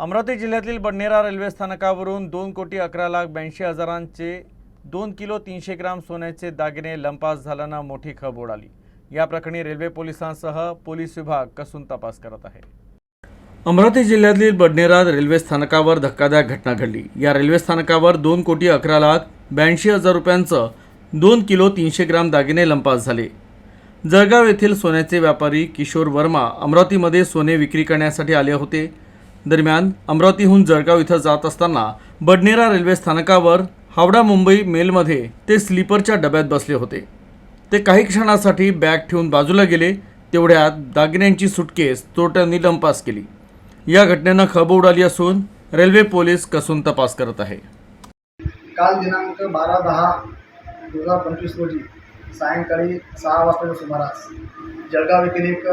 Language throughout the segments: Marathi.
अमरावती जिल्ह्यातील बडनेरा रेल्वे स्थानकावरून दोन कोटी अकरा लाख ब्याऐंशी हजारांचे दोन किलो तीनशे ग्राम सोन्याचे दागिने लंपास झाल्यानं मोठी खब उडाली. या प्रकरणी रेल्वे पोलिसांसह पोलीस विभाग कसून तपास करत आहे. अमरावती जिल्ह्यातील बडनेरा रेल्वे स्थानकावर धक्कादायक घटना घडली. या रेल्वे स्थानकावर दोन कोटी अकरा लाख ब्याऐंशी हजार रुपयांचं दोन किलो तीनशे ग्राम दागिने लंपास झाले. जळगाव येथील सोन्याचे व्यापारी किशोर वर्मा अमरावतीमध्ये सोने विक्री करण्यासाठी आले होते. दरम्यान अमरावतीहून जळगाव इथं जात असताना बडनेरा रेल्वे स्थानकावर हावडा मुंबई मेलमध्ये ते स्लीपरच्या डब्यात बसले होते. ते काही क्षणासाठी बॅग ठेवून बाजूला गेले तेवढ्यात दागिन्यांची सुटकेस चोरट्यांनी लंपास केली. या घटनेनं खब उडाली असून रेल्वे पोलीस कसून तपास करत आहे. काल दिनांक बारा दहा दोन हजार पंचवीस रोजी सायंकाळी सहा वाजताच्या सुमारास जळगाव येथील एक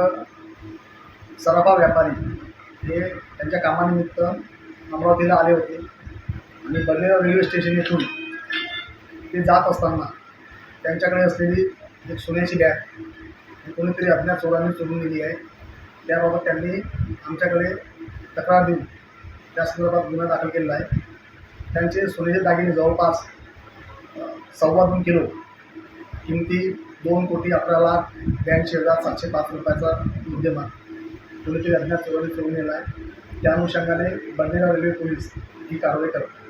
सराफा व्यापारी हे त्यांच्या कामानिमित्त अमरावतीला आले होते. आणि बडनेरा रेल्वे स्टेशन येथून ते जात असताना त्यांच्याकडे असलेली एक सोन्याची बॅग ही कोणीतरी अज्ञात चोरांनी चोरून दिली आहे. त्याबाबत त्यांनी आमच्याकडे तक्रार देऊन त्या संदर्भात गुन्हा दाखल केलेला आहे. त्यांचे सोन्याचे दागिने जवळपास सव्वा दोन किलो किमती दोन कोटी अकरा लाख ब्याऐंशी हजार सातशे पाच रुपयाचा मुद्देमाल. कुणीतरी अज्ञात चोरांनी चोरून नेला आहे. त्या अनुषंगाने बडनेरा रेल्वे पोलीस ही कारवाई करतात.